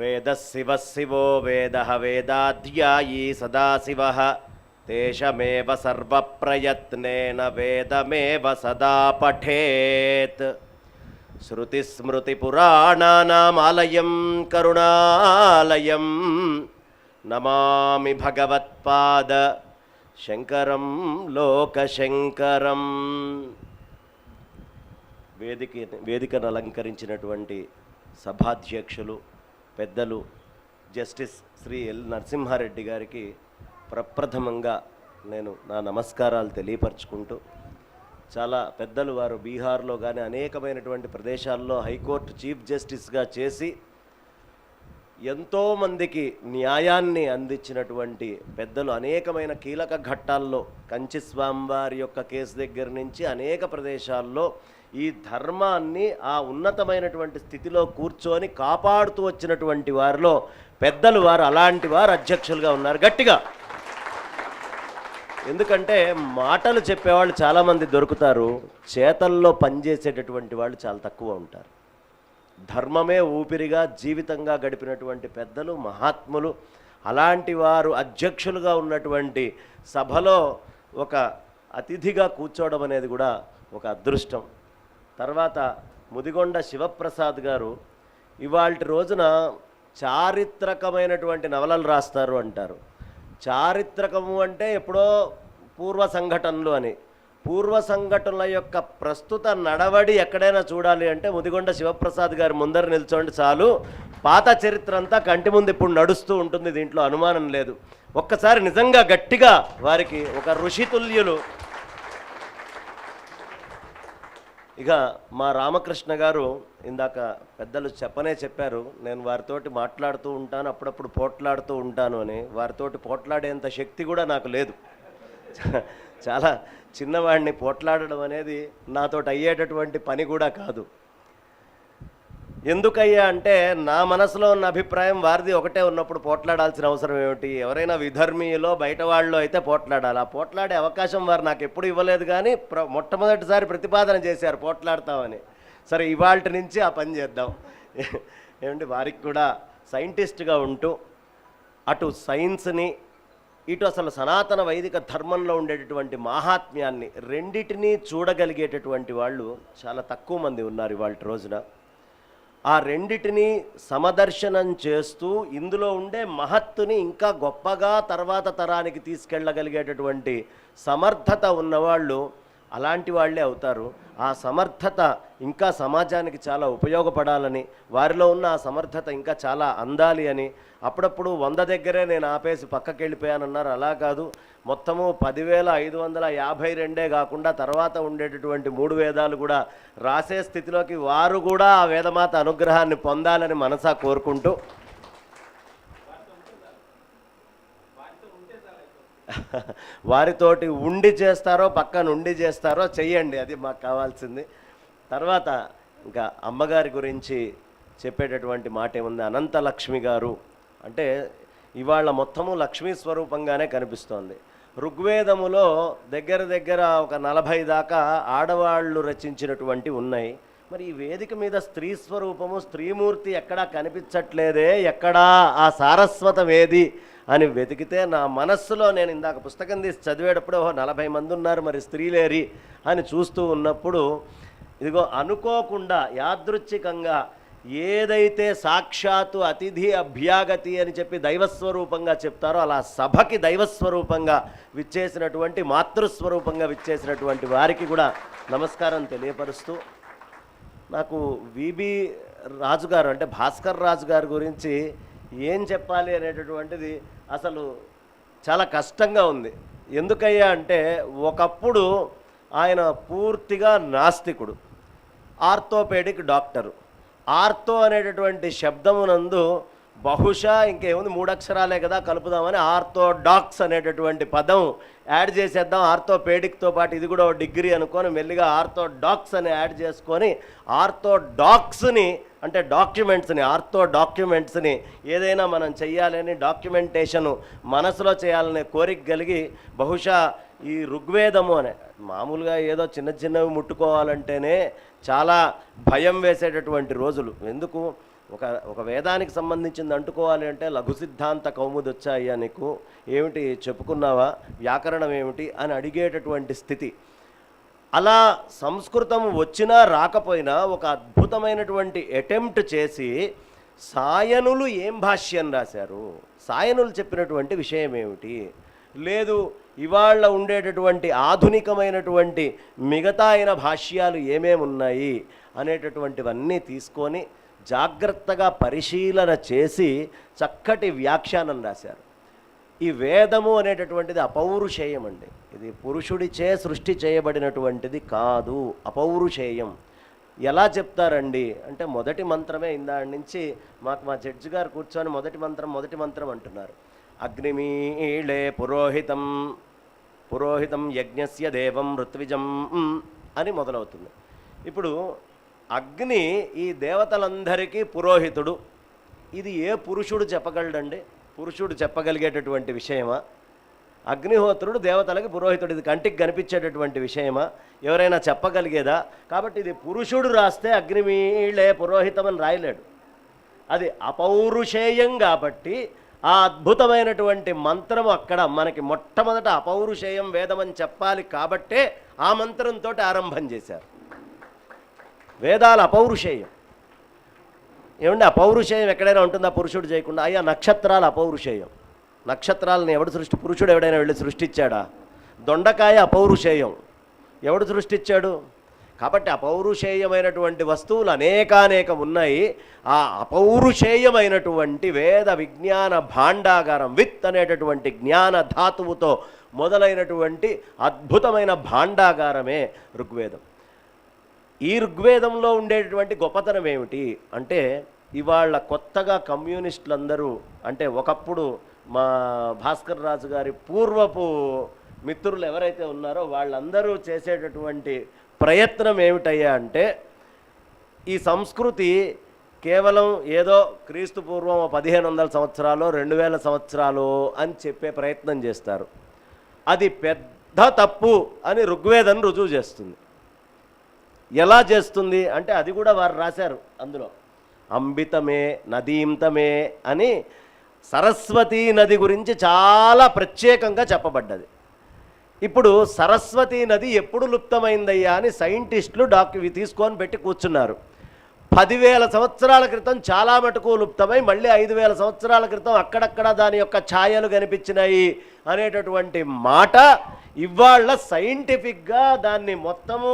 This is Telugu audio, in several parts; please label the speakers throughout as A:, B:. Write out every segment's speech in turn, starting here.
A: వేద శివ శివో వేద వేదాధ్యాయీ సదాశివ తేషమేవ సర్వప్రయత్నేన వేదమేవ సదా పఠేత్ శృతిస్మృతిపురాణానామాలయం కరుణాలయం నమామి భగవత్పాద శంకరం లోకశంకరం వేదిక వేదికను అలంకరించినటువంటి సభాధ్యక్షులు పెద్దలు జస్టిస్ శ్రీ ఎల్ నరసింహారెడ్డి గారికి ప్రప్రథమంగా నేను నా నమస్కారాలు తెలియపరచుకుంటూ చాలా పెద్దలు వారు బీహార్లో కానీ అనేకమైనటువంటి ప్రదేశాల్లో హైకోర్టు చీఫ్ జస్టిస్గా చేసి ఎంతోమందికి న్యాయాన్ని అందించినటువంటి పెద్దలు అనేకమైన కీలక ఘట్టాల్లో కంచి స్వామివారి యొక్క కేసు దగ్గర నుంచి అనేక ప్రదేశాల్లో ఈ ధర్మాన్ని ఆ ఉన్నతమైనటువంటి స్థితిలో కూర్చొని కాపాడుతూ వచ్చినటువంటి వారిలో పెద్దలు వారు అలాంటి వారు అధ్యక్షులుగా ఉన్నారు. గట్టిగా. ఎందుకంటే మాటలు చెప్పేవాళ్ళు చాలామంది దొరుకుతారు చేతల్లో పనిచేసేటటువంటి వాళ్ళు చాలా తక్కువ ఉంటారు. ధర్మమే ఊపిరిగా జీవితంగా గడిపినటువంటి పెద్దలు మహాత్ములు అలాంటి వారు అధ్యక్షులుగా ఉన్నటువంటి సభలో ఒక అతిథిగా కూర్చోవడం అనేది కూడా ఒక అదృష్టం. తర్వాత ముదిగొండ శివప్రసాద్ గారు ఇవాళ రోజున చారిత్రకమైనటువంటి నవలలు రాస్తారు అంటారు. చారిత్రకము అంటే ఎప్పుడో పూర్వ సంఘటనలు అని. పూర్వ సంఘటనల యొక్క ప్రస్తుత నడవడి ఎక్కడైనా చూడాలి అంటే ముదిగొండ శివప్రసాద్ గారి ముందర నిల్చోండి చాలు. పాత చరిత్ర అంతా కంటి ముందు ఇప్పుడు నడుస్తూ ఉంటుంది దీంట్లో అనుమానం లేదు. ఒక్కసారి నిజంగా గట్టిగా వారికి ఒక ఋషితుల్యులు. ఇక మా రామకృష్ణ గారు ఇందాక పెద్దలు చెప్పనే చెప్పారు నేను వారితోటి మాట్లాడుతూ ఉంటాను అప్పుడప్పుడు పోట్లాడుతూ ఉంటాను అని. వారితోటి పోట్లాడేంత శక్తి కూడా నాకు లేదు. చాలా చిన్నవాడిని పోట్లాడడం అనేది నాతోటి అయ్యేటటువంటి పని కూడా కాదు. ఎందుకయ్యా అంటే నా మనసులో ఉన్న అభిప్రాయం వారిది ఒకటే ఉన్నప్పుడు పోట్లాడాల్సిన అవసరం ఏమిటి? ఎవరైనా విధర్మీయులో బయట వాళ్ళు అయితే పోట్లాడాలి. ఆ పోట్లాడే అవకాశం వారు నాకు ఎప్పుడు ఇవ్వలేదు కానీ ప్ర మొట్టమొదటిసారి ప్రతిపాదన చేశారు పోట్లాడతామని. సరే ఇవాళ నుంచి ఆ పని చేద్దాం. ఏమంటే వారికి కూడా సైంటిస్ట్గా ఉంటూ అటు సైన్స్ని ఇటు అసలు సనాతన వైదిక ధర్మంలో ఉండేటటువంటి మాహాత్మ్యాన్ని రెండిటినీ చూడగలిగేటటువంటి వాళ్ళు చాలా తక్కువ మంది ఉన్నారు ఇవాళ రోజున. ఆ రెండిటిని సమదర్శనం చేస్తూ ఇందులో ఉండే మహత్తుని ఇంకా గొప్పగా తర్వాత తరానికి తీసుకెళ్ళగలిగేటటువంటి సమర్థత ఉన్నవాళ్ళు అలాంటి వాళ్ళే అవుతారు. ఆ సమర్థత ఇంకా సమాజానికి చాలా ఉపయోగపడాలని వారిలో ఉన్న ఆ సమర్థత ఇంకా చాలా అందాలి అని అప్పుడప్పుడు వంద దగ్గరే నేను ఆపేసి పక్కకి వెళ్ళిపోయానన్నారు అలా కాదు. మొత్తము పదివేల ఐదు వందల యాభై రెండే కాకుండా తర్వాత ఉండేటటువంటి మూడు వేదాలు కూడా రాసే స్థితిలోకి వారు కూడా ఆ వేదమాత అనుగ్రహాన్ని పొందాలని మనసా కోరుకుంటూ వారితోటి ఉండి చేస్తారో పక్కన ఉండి చేస్తారో చెయ్యండి అది మాకు కావాల్సింది. తర్వాత ఇంకా అమ్మగారి గురించి చెప్పేటటువంటి మాట ఏముంది? అనంత లక్ష్మి గారు అంటే ఇవాళ మొత్తము లక్ష్మీ స్వరూపంగానే కనిపిస్తోంది. ఋగ్వేదములో దగ్గర దగ్గర ఒక నలభై దాకా ఆడవాళ్ళు రచించినటువంటి ఉన్నాయి. మరి ఈ వేదిక మీద స్త్రీ స్వరూపము స్త్రీమూర్తి ఎక్కడా కనిపించట్లేదే? ఎక్కడా ఆ సారస్వతమేది అని వెతికితే నా మనస్సులో నేను ఇందాక పుస్తకం తీసి చదివేటప్పుడు ఓహో నలభై మంది ఉన్నారు మరి స్త్రీలేరి అని చూస్తూ ఉన్నప్పుడు ఇదిగో అనుకోకుండా యాదృచ్ఛికంగా ఏదైతే సాక్షాత్తు అతిథి అభ్యాగతి అని చెప్పి దైవస్వరూపంగా చెప్తారో అలా సభకి దైవస్వరూపంగా విచ్చేసినటువంటి మాతృస్వరూపంగా విచ్చేసినటువంటి వారికి కూడా నమస్కారం తెలియపరుస్తూ నాకు విబి రాజు గారు అంటే భాస్కర్ రాజు గారి గురించి ఏం చెప్పాలి అనేటటువంటిది అసలు చాలా కష్టంగా ఉంది. ఎందుకయ్యా అంటే ఒకప్పుడు ఆయన పూర్తిగా నాస్తికుడు ఆర్థోపేడిక్ డాక్టరు. ఆర్తో అనేటటువంటి శబ్దమునందు బహుశా ఇంకేముంది మూడు అక్షరాలే కదా కలుపుదామని ఆర్థోడాక్స్ అనేటటువంటి పదం యాడ్ చేసేద్దాం. ఆర్థోపేడిక్తో పాటు ఇది కూడా ఓ డిగ్రీ అనుకొని మెల్లిగా ఆర్థోడాక్స్ అని యాడ్ చేసుకొని ఆర్థోడాక్స్ని అంటే డాక్యుమెంట్స్ని ఆర్థో డాక్యుమెంట్స్ని ఏదైనా మనం చేయాలని డాక్యుమెంటేషను మనసులో చేయాలనే కోరిక కలిగి బహుశా ఈ ఋగ్వేదము అనే మామూలుగా ఏదో చిన్న చిన్నవి ముట్టుకోవాలంటేనే చాలా భయం వేసేటటువంటి రోజులు. ఎందుకు? ఒక ఒక వేదానికి సంబంధించింది అంటుకోవాలి అంటే లఘు సిద్ధాంత కౌముది వచ్చాయ్యా నీకు. ఏమిటి? చెప్పుకున్నావా? వ్యాకరణం ఏమిటి? అని అడిగేటటువంటి స్థితి. అలా సంస్కృతం వచ్చినా రాకపోయినా ఒక అద్భుతమైనటువంటి అటెంప్ట్ చేసి సాయనులు ఏం భాష్యం రాశారు? సాయనులు చెప్పినటువంటి విషయం ఏమిటి? లేదు ఇవాళ ఉండేటటువంటి ఆధునికమైనటువంటి మిగతా అయిన భాష్యాలు ఏమేమి ఉన్నాయి అనేటటువంటివన్నీ తీసుకొని జాగ్రత్తగా పరిశీలన చేసి చక్కటి వ్యాఖ్యానం రాశారు. ఈ వేదము అనేటటువంటిది అపౌరుషేయం అండి. ఇది పురుషుడిచే సృష్టి చేయబడినటువంటిది కాదు అపౌరుషేయం. ఎలా చెప్తారండి? అంటే మొదటి మంత్రమే ఇందాడి నుంచి మాకు మా జడ్జి గారు కూర్చొని మొదటి మంత్రం మొదటి మంత్రం అంటున్నారు. అగ్నిమీళే పురోహితం పురోహితం యజ్ఞస్య దేవం ఋత్విజం అని మొదలవుతుంది. ఇప్పుడు అగ్ని ఈ దేవతలందరికీ పురోహితుడు. ఇది ఏ పురుషుడు చెప్పగలడండి? పురుషుడు చెప్పగలిగేటటువంటి విషయమా? అగ్నిహోత్రుడు దేవతలకి పురోహితుడు. ఇది కంటికి కనిపించేటటువంటి విషయమా? ఎవరైనా చెప్పగలిగేదా? కాబట్టి ఇది పురుషుడు రాస్తే అగ్నిమీళే పురోహితం అని రాయలేడు. అది అపౌరుషేయం కాబట్టి ఆ అద్భుతమైనటువంటి మంత్రం అక్కడ మనకి మొట్టమొదట అపౌరుషేయం వేదమని చెప్పాలి కాబట్టే ఆ మంత్రంతో ఆరంభం చేశారు. వేదాల అపౌరుషేయం. ఏమండి అపౌరుషేయం ఎక్కడైనా ఉంటుందా? పురుషుడు చేయకుండా. అయ్యా నక్షత్రాలు అపౌరుషేయం. నక్షత్రాలను ఎవడు సృష్టి పురుషుడు ఎవడైనా వెళ్ళి సృష్టించాడా? దొండకాయ అపౌరుషేయం. ఎవడు సృష్టించాడు? కాబట్టి అపౌరుషేయమైనటువంటి వస్తువులు అనేకానేకం ఉన్నాయి. ఆ అపౌరుషేయమైనటువంటి వేద విజ్ఞాన భాండాగారం విత్ అనేటటువంటి జ్ఞాన ధాతువుతో మొదలైనటువంటి అద్భుతమైన భాండాగారమే ఋగ్వేదం. ఈ ఋగ్వేదంలో ఉండేటటువంటి గొప్పతనం ఏమిటి అంటే ఇవాళ కొత్తగా కమ్యూనిస్టులందరూ అంటే ఒకప్పుడు మా భాస్కర్ రాజు గారి పూర్వపు మిత్రులు ఎవరైతే ఉన్నారో వాళ్ళందరూ చేసేటటువంటి ప్రయత్నం ఏమిటయ్యా అంటే ఈ సంస్కృతి కేవలం ఏదో క్రీస్తు పూర్వం పదిహేను వందల సంవత్సరాలు రెండు వేల సంవత్సరాలు అని చెప్పే ప్రయత్నం చేస్తారు. అది పెద్ద తప్పు అని ఋగ్వేదం రుజువు చేస్తుంది. ఎలా చేస్తుంది అంటే అది కూడా వారు రాశారు అందులో. అంబితమే నదీంతమే అని సరస్వతీ నది గురించి చాలా ప్రత్యేకంగా చెప్పబడ్డది. ఇప్పుడు సరస్వతీ నది ఎప్పుడు లుప్తమైందయ్యా అని సైంటిస్టులు డాక్టర్ తీసుకొని పెట్టి కూర్చున్నారు. పదివేల సంవత్సరాల క్రితం చాలా మటుకు లుప్తమై మళ్ళీ ఐదు వేల సంవత్సరాల క్రితం అక్కడక్కడ దాని యొక్క ఛాయలు కనిపించినాయి అనేటటువంటి మాట ఇవాళ సైంటిఫిక్గా దాన్ని మొత్తము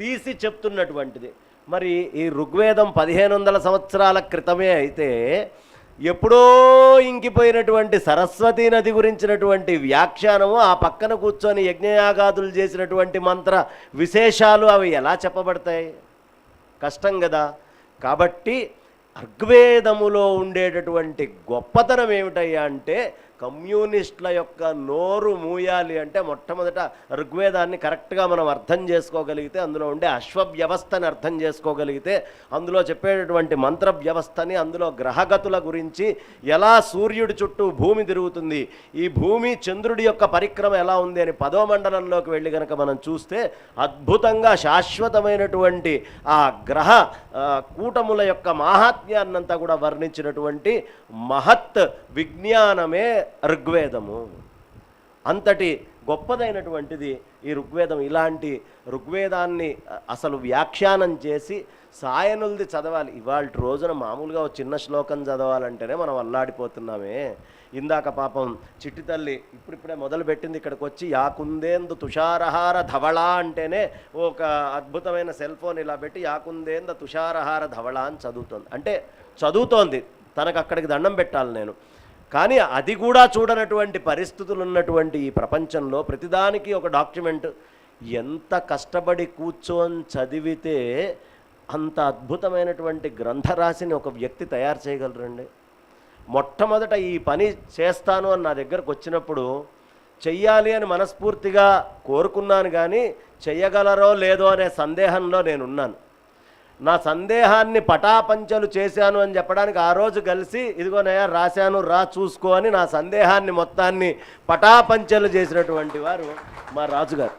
A: తీసి చెప్తున్నటువంటిది. మరి ఈ ఋగ్వేదం పదిహేను వందల సంవత్సరాల క్రితమే అయితే ఎప్పుడో ఇంకిపోయినటువంటి సరస్వతీ నది గురించినటువంటి వ్యాఖ్యానము ఆ పక్కన కూర్చొని యజ్ఞయాగాదులు చేసినటువంటి మంత్ర విశేషాలు అవి ఎలా చెప్పబడతాయి? కష్టం కదా కాబట్టి ఋగ్వేదములో ఉండేటటువంటి గొప్పతనం ఏమిటయ్యా అంటే కమ్యూనిస్టుల యొక్క నోరు మూయాలి అంటే మొట్టమొదట ఋగ్వేదాన్ని కరెక్ట్గా మనం అర్థం చేసుకోగలిగితే అందులో ఉండే అశ్వ వ్యవస్థని అర్థం చేసుకోగలిగితే అందులో చెప్పేటటువంటి మంత్ర వ్యవస్థని అందులో గ్రహగతుల గురించి ఎలా సూర్యుడి చుట్టూ భూమి తిరుగుతుంది ఈ భూమి చంద్రుడి యొక్క పరిక్రమ ఎలా ఉంది అని పదో మండలంలోకి వెళ్ళి కనుక మనం చూస్తే అద్భుతంగా శాశ్వతమైనటువంటి ఆ గ్రహ కూటముల యొక్క మాహాత్మ్యాన్నంతా కూడా వర్ణించినటువంటి మహత్ విజ్ఞానమే ఋగ్వేదము. అంతటి గొప్పదైనటువంటిది ఈ ఋగ్వేదం. ఇలాంటి ఋగ్వేదాన్ని అసలు వ్యాఖ్యానం చేసి సాయనులది చదవాలి. ఇవాళ రోజున మామూలుగా ఒక చిన్న శ్లోకం చదవాలంటేనే మనం అల్లాడిపోతున్నామే. ఇందాక పాపం చిట్టి తల్లి ఇప్పుడిప్పుడే మొదలు పెట్టింది ఇక్కడికి వచ్చి యాకుందేందు తుషారహార ధవళ అంటేనే ఒక అద్భుతమైన సెల్ ఫోన్ ఇలా పెట్టి యాకుందేంద తుషారహార ధవళ అని చదువుతోంది. అంటే చదువుతోంది. తనకు అక్కడికి దండం పెట్టాలి నేను. కానీ అది కూడా చూడనటువంటి పరిస్థితులు ఉన్నటువంటి ఈ ప్రపంచంలో ప్రతిదానికి ఒక డాక్యుమెంట్. ఎంత కష్టపడి కూర్చొని చదివితే అంత అద్భుతమైనటువంటి గ్రంథరాశిని ఒక వ్యక్తి తయారు చేయగలరండి. మొట్టమొదట ఈ పని చేస్తాను అని నా దగ్గరకు వచ్చినప్పుడు చెయ్యాలి అని మనస్ఫూర్తిగా కోరుకున్నాను కానీ చెయ్యగలరో లేదో అనే సందేహంలో నేనున్నాను. నా సందేహాన్ని పటాపంచలు చేశాను అని చెప్పడానికి ఆ రోజు కలిసి ఇదిగోనయ్యా రాశాను రా చూసుకో అని నా సందేహాన్ని మొత్తాన్ని పటాపంచలు చేసినటువంటి వారు మా రాజుగారు.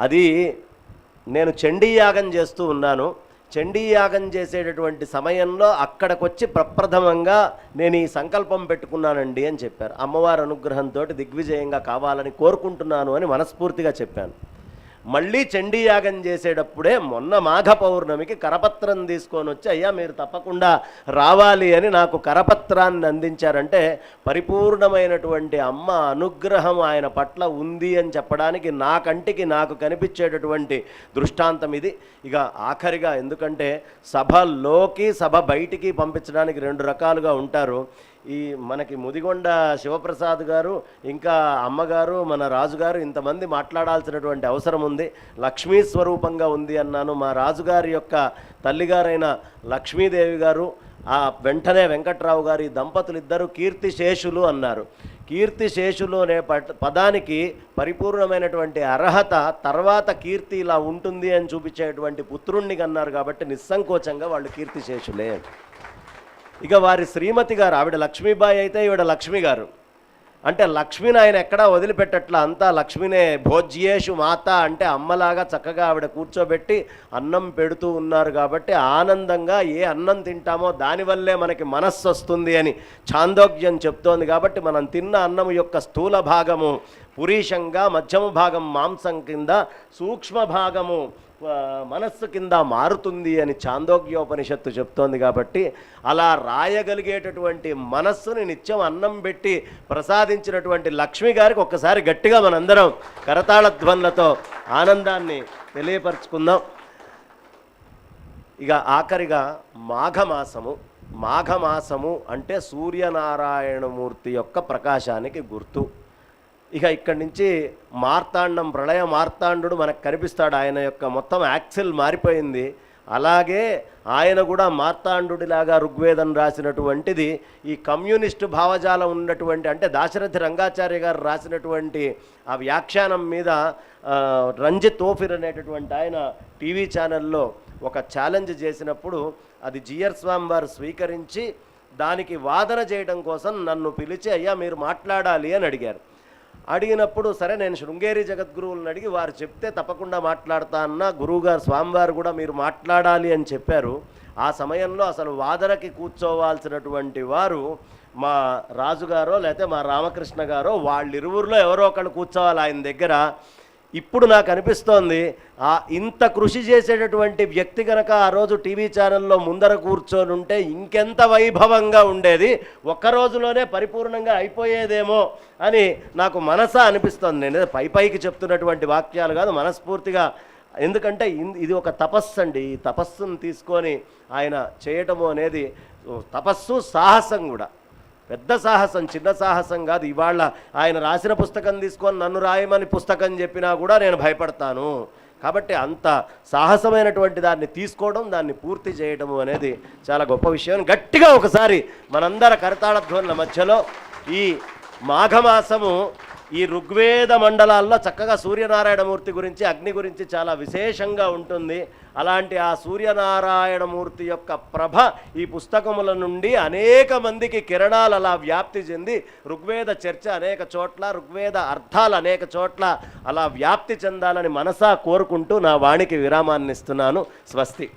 A: అది నేను చండీయాగం చేస్తూ ఉన్నాను. చండీయాగం చేసేటటువంటి సమయంలో అక్కడికొచ్చి ప్రప్రథమంగా నేను ఈ సంకల్పం పెట్టుకున్నానండి అని చెప్పారు. అమ్మవారి అనుగ్రహంతో దిగ్విజయంగా కావాలని కోరుకుంటున్నాను అని మనస్ఫూర్తిగా చెప్పాను. మళ్ళీ చండీయాగం చేసేటప్పుడే మొన్న మాఘ పౌర్ణమికి కరపత్రం తీసుకొని వచ్చి అయ్యా మీరు తప్పకుండా రావాలి అని నాకు కరపత్రాన్ని అందించారంటే పరిపూర్ణమైనటువంటి అమ్మ అనుగ్రహం ఆయన పట్ల ఉంది అని చెప్పడానికి నా కంటికి నాకు కనిపించేటటువంటి దృష్టాంతం ఇది. ఇక ఆఖరిగా ఎందుకంటే సభలోకి సభ బయటికి పంపించడానికి రెండు రకాలుగా ఉంటారు. ఈ మనకి ముదిగొండ శివప్రసాద్ గారు ఇంకా అమ్మగారు మన రాజుగారు ఇంతమంది మాట్లాడాల్సినటువంటి అవసరం ఉంది. లక్ష్మీ స్వరూపంగా ఉంది అన్నాను. మా రాజుగారి యొక్క తల్లిగారైన లక్ష్మీదేవి గారు ఆ వెంటనే వెంకట్రావు గారి దంపతులు ఇద్దరు కీర్తి శేషులు అన్నారు. కీర్తి శేషులు అనే పదానికి పరిపూర్ణమైనటువంటి అర్హత తర్వాత కీర్తి ఇలా ఉంటుంది అని చూపించేటువంటి పుత్రుణ్ణి కన్నారు కాబట్టి నిస్సంకోచంగా వాళ్ళు కీర్తి శేషులే ఇక వారి శ్రీమతి గారు ఆవిడ లక్ష్మీబాయి అయితే ఈవిడ లక్ష్మి గారు. అంటే లక్ష్మిని ఆయన ఎక్కడా వదిలిపెట్టట్లా అంతా లక్ష్మినే భోజ్యేషు మాత అంటే అమ్మలాగా చక్కగా ఆవిడ కూర్చోబెట్టి అన్నం పెడుతూ ఉన్నారు కాబట్టి ఆనందంగా ఏ అన్నం తింటామో దానివల్లే మనకి మనస్సు వస్తుంది అని ఛాందోగ్యం చెప్తోంది కాబట్టి మనం తిన్న అన్నం యొక్క స్థూల భాగము పురీషంగా మధ్యమ భాగం మాంసం కింద సూక్ష్మ భాగము మనస్సు కింద మారుతుంది అని చాందోగ్యోపనిషత్తు చెప్తోంది కాబట్టి అలా రాయగలిగేటటువంటి మనస్సుని నిత్యం అన్నం పెట్టి ప్రసాదించినటువంటి లక్ష్మి గారికి ఒక్కసారి గట్టిగా మనందరం కరతాళధ్వన్లతో ఆనందాన్ని తెలియపరచుకుందాం. ఇక ఆఖరిగా మాఘమాసము. మాఘమాసము అంటే సూర్యనారాయణమూర్తి యొక్క ప్రకాశానికి గుర్తు. ఇక ఇక్కడి నుంచి మార్తాండం ప్రళయ మార్తాండు మనకు కనిపిస్తాడు. ఆయన యొక్క మొత్తం యాక్సెల్ మారిపోయింది. అలాగే ఆయన కూడా మార్తాండుడిలాగా ఋగ్వేదం రాసినటువంటిది ఈ కమ్యూనిస్టు భావజాలం ఉన్నటువంటి అంటే దాశరథి రంగాచార్య గారు రాసినటువంటి ఆ వ్యాఖ్యానం మీద రంజిత్ ఓఫిర్ అనేటటువంటి ఆయన టీవీ ఛానల్లో ఒక ఛాలెంజ్ చేసినప్పుడు అది జియర్ స్వామి వారు స్వీకరించి దానికి వాదన చేయడం కోసం నన్ను పిలిచి అయ్యా మీరు మాట్లాడాలి అని అడిగారు. అడిగినప్పుడు సరే నేను శృంగేరి జగద్గురువులను అడిగి వారు చెప్తే తప్పకుండా మాట్లాడతా అన్న గురువుగారు స్వామివారు కూడా మీరు మాట్లాడాలి అని చెప్పారు. ఆ సమయంలో అసలు వాదనకి కూర్చోవాల్సినటువంటి వారు మా రాజుగారో లేకపోతే మా రామకృష్ణ గారో వాళ్ళిరువురిలో ఎవరో ఒకళ్ళు కూర్చోవాలి ఆయన దగ్గర. ఇప్పుడు నాకు అనిపిస్తోంది ఆ ఇంత కృషి చేసేటటువంటి వ్యక్తి కనుక ఆ రోజు టీవీ ఛానల్లో ముందర కూర్చొని ఉంటే ఇంకెంత వైభవంగా ఉండేది ఒక్క రోజులోనే పరిపూర్ణంగా అయిపోయేదేమో అని నాకు మనసా అనిపిస్తోంది. నేను పై పైకి చెప్తున్నటువంటి వాక్యాలు కాదు మనస్ఫూర్తిగా. ఎందుకంటే ఇన్- ఇది ఒక తపస్సు అండి. ఈ తపస్సును తీసుకొని ఆయన చేయటము అనేది తపస్సు సాహసం కూడా. పెద్ద సాహసం చిన్న సాహసం కాదు. ఇవాళ ఆయన రాసిన పుస్తకం తీసుకొని నన్ను రాయమని పుస్తకం చెప్పినా కూడా నేను భయపడతాను. కాబట్టి అంత సాహసమైనటువంటి దాన్ని తీసుకోవడం దాన్ని పూర్తి చేయడము అనేది చాలా గొప్ప విషయం. గట్టిగా ఒకసారి మనందర కరతాళధ్వనుల మధ్యలో ఈ మాఘమాసము ఈ ఋగ్వేద మండలాల్లో చక్కగా సూర్యనారాయణమూర్తి గురించి అగ్ని గురించి చాలా విశేషంగా ఉంటుంది. అలాంటి ఆ సూర్యనారాయణమూర్తి యొక్క ప్రభ ఈ పుస్తకముల నుండి అనేక మందికి కిరణాలు అలా వ్యాప్తి చెంది ఋగ్వేద చర్చ అనేక చోట్ల ఋగ్వేద అర్థాలు అనేక చోట్ల అలా వ్యాప్తి చెందాలని మనసా కోరుకుంటూ నా వాణికి విరామాన్ని ఇస్తున్నాను స్వస్తి.